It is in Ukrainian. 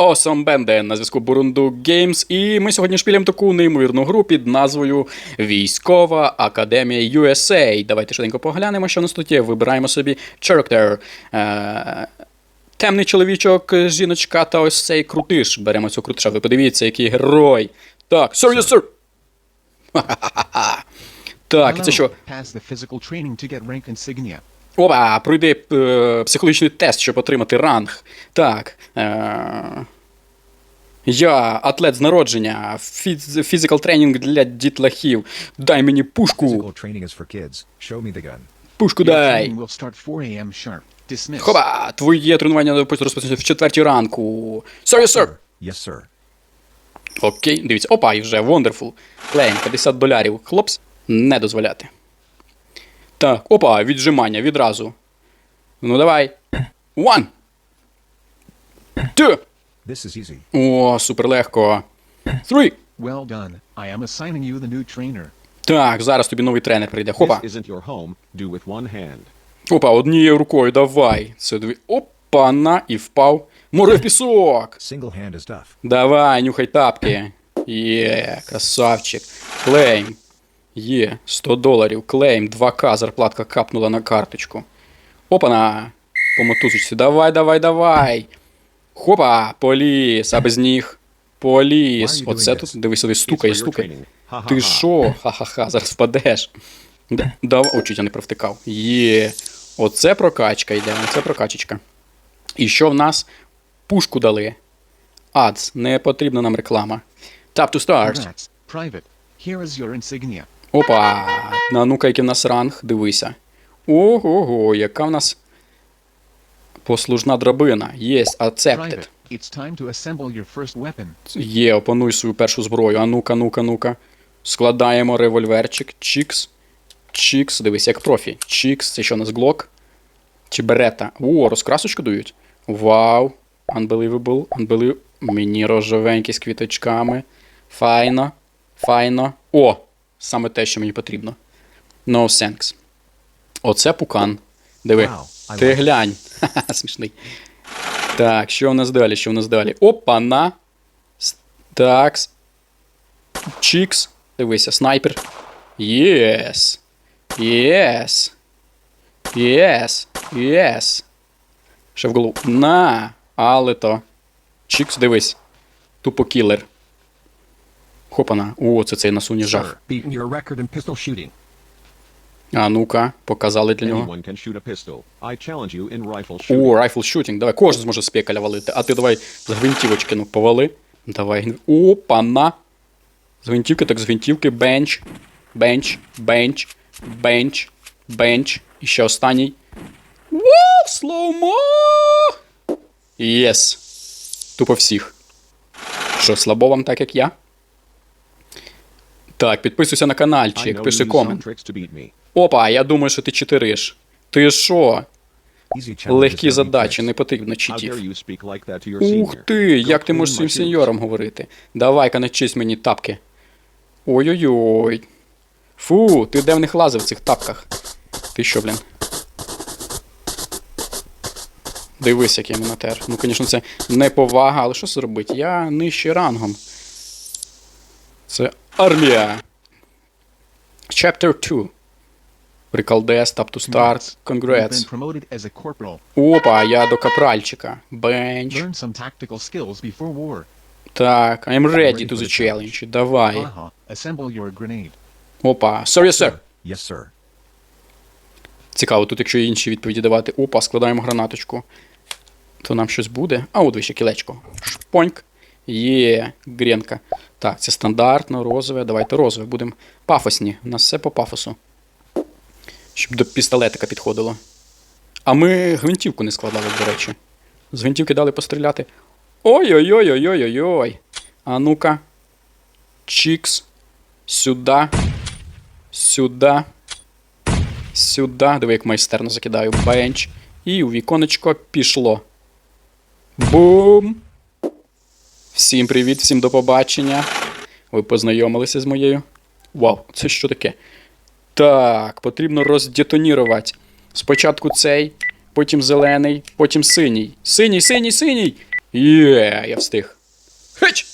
Awesome Bende на зв'язку Бурунду Games, і ми сьогодні шпілємо таку неймовірну гру під назвою Військова Академія USA. Давайте швиденько поглянемо, що у нас тут є. Вибираємо собі Character. Е- темний чоловічок, жіночка та ось цей крутиш. Беремо цього крутиша. Ви подивіться, який герой. Так, sir, yes, sir. Так, і це що? Опа, пройди е, психологічний тест, щоб отримати ранг. Так. Е, я атлет з народження. Фізикал тренінг для дітлахів. Дай мені пушку. Пушку дай. training will start 4 a.m. sharp. Dismiss. Хоба! Твоє тренування розпочнеться в четвертій ранку. Sorry, sir. Yes, sir. Окей, дивіться. Опа, і вже Wonderful. Клейм, 50 долярів. Хлопс, не дозволяти. Так, опа, віджимання відразу. Ну давай. One. Two. This is easy. О, супер легко. Three. Well done. I am assigning you the new trainer. Так, зараз тобі новий тренер прийде. Хопа. This isn't your home. Do with one hand. Опа, однією рукою давай. Це дві. Опа, на і впав. Море в пісок. Single hand is tough. Давай, нюхай тапки. Є, красавчик. Клейм. Є, 100 доларів. Клейм, 2К, зарплатка капнула на карточку. Опана. По мотузочці. Давай, давай, давай. Хопа, поліс, а без ніг. Поліс. Оце тут, дивись, дивись, стукай, стукай. Ти що? Ха-ха-ха, зараз впадеш. Да- Давай, о, чуть я не провтикав. Є. Оце прокачка йде, оце прокачечка. І що в нас? Пушку дали. Адс, не потрібна нам реклама. Tap to start. Private. Here is your insignia. Опа. На ну-ка, який в нас ранг, дивися. Ого-го, яка в нас послужна драбина. Єсть, accepted. Є, опануй свою першу зброю. А ну-ка, ну-ка, ну-ка. Складаємо револьверчик. Чікс. Чікс. Дивись, як профі. Чікс. Це що у нас глок? Чи берета? О, розкрасочку дають. Вау. Unbelievable. Unbelievable. Мені рожевенький з квіточками. Файно. Файно. О! Саме те, що мені потрібно. No thanks. Оце пукан. Диви. Wow, Ти глянь. Ха-ха, смішний. Так, що у нас далі? Що у нас далі? Опа-на. С- Такс. Чікс. Дивися, снайпер. Єс. Єс. Єс. Єс. Ще в голову. На. Але то. Чікс, дивись. Тупо кілер. Хопана. О, це цей насуні жах. In pistol shooting. А ну-ка, показали для нього. О, райфл шутінг. Давай, кожен зможе з пекаля валити. А ти давай з гвинтівочки, ну, повали. Давай. гвин- Опа, на. З гвинтівки, так з гвинтівки. Бенч. Бенч. Бенч. Бенч. Бенч. І ще останній. Вау, слоумо! Єс. Тупо всіх. Що, слабо вам так, як я? Так, підписуйся на каналчик, пиши комент. Опа, я думаю, що ти читериш. Ти що? Легкі задачі, не потрібно читів. Ух ти, як ти можеш своїм сеньором говорити? Давай-ка начись мені тапки. Ой-ой-ой. Фу, ти де в них лазив в цих тапках? Ти що, блін? Дивись, як я йому натер. Ну, звісно, це неповага, але що зробити? Я нижче рангом. Це армія. Chapter 2. Приколдес, tap to start. Congrats. been promoted as a corporal. Опа, я до капральчика. Бенч. Learn some tactical skills before war. Так, I'm ready ready to the challenge. Давай. Опа. Sorry, sir. Yes, sir. Цікаво, тут якщо інші відповіді давати. Опа, складаємо гранаточку. То нам щось буде. А, от вище кілечко. Шпоньк. Є, гренка. Так, це стандартно, розове. Давайте розове. Будемо пафосні. У нас все по пафосу. Щоб до пістолетика підходило. А ми гвинтівку не складали, до речі. З гвинтівки дали постріляти. Ой-ой-ой-ой-ой-ой. А ну-ка. Чікс. Сюди. Сюди. Сюди. Диви, як майстерно закидаю. Бенч. І у віконечко пішло. Бум! Всім привіт, всім до побачення. Ви познайомилися з моєю. Вау, це що таке? Так, потрібно роздетонірувати. Спочатку цей, потім зелений, потім синій. Синій, синій, синій! Є, я встиг. Хеч!